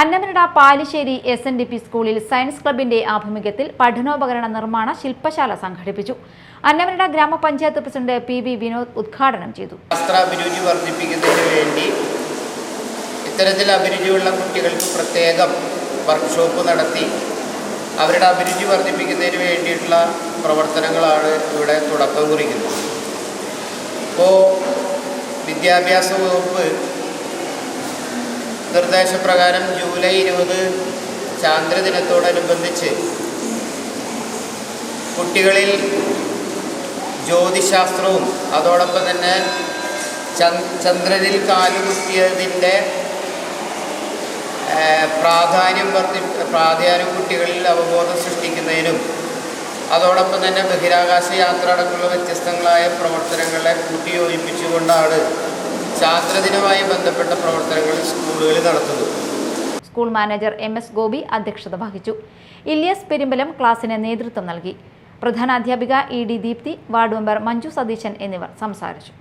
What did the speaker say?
Annamanada Palissery S N D P സ്കൂളിൽ science ക്ലബിന്റെ ആഭിമുഖ്യത്തിൽ പഠനോപകരണ നിർമ്മാണ ശില്പശാല സംഘടിപ്പിച്ചു. അന്നമനട ഗ്രാമപഞ്ചായത്ത് പ്രസിഡന്റ് പി വി വിനോദ് ഉദ്ഘാടനം ചെയ്തു. ശാസ്ത്രാഭിരുചി വർദ്ധിപ്പിക്കുന്നതിന് വേണ്ടി ഇത്തരത്തിൽ അഭിരുചിയുള്ള കുട്ടികൾക്ക് പ്രത്യേകം വർക്ക്ഷോപ്പ് നടത്തി. അവരുടെ അഭിരുചി വർദ്ധിപ്പിക്കുന്നതിന് വേണ്ടിയിട്ടുള്ള പ്രവർത്തനങ്ങളാണ് ഇവിടെ തുടക്കം കുറിക്കുന്നത്. ഇപ്പോൾ വിദ്യാഭ്യാസ വകുപ്പ് നിർദ്ദേശപ്രകാരം ജൂലൈ ഇരുപത് ചാന്ദ്രദിനത്തോടനുബന്ധിച്ച് കുട്ടികളിൽ ജ്യോതിശാസ്ത്രവും അതോടൊപ്പം തന്നെ ചന്ദ്രനിൽ കാലുകുത്തിയതിന്റെ പ്രാധാന്യം വർദ്ധി പ്രാധാന്യം കുട്ടികളിൽ അവബോധം സൃഷ്ടിക്കുന്നതിനും അതോടൊപ്പം തന്നെ ബഹിരാകാശ യാത്ര അടക്കമുള്ള വ്യത്യസ്തങ്ങളായ പ്രവർത്തനങ്ങളെ കൂട്ടിയോജിപ്പിച്ചുകൊണ്ടാണ് ചാന്ദ്രദിനവുമായി ബന്ധപ്പെട്ട പ്രവർത്തനങ്ങൾ സ്കൂളുകളിൽ നടത്തുന്നു. School manager M S Gopi അധ്യക്ഷത വഹിച്ചു. ഇല്യാസ് പെരുമ്പലം ക്ലാസ്സിന് നേതൃത്വം നൽകി. പ്രധാനാധ്യാപിക E D Deepthi ward member Manju Satheesan എന്നിവർ സംസാരിച്ചു.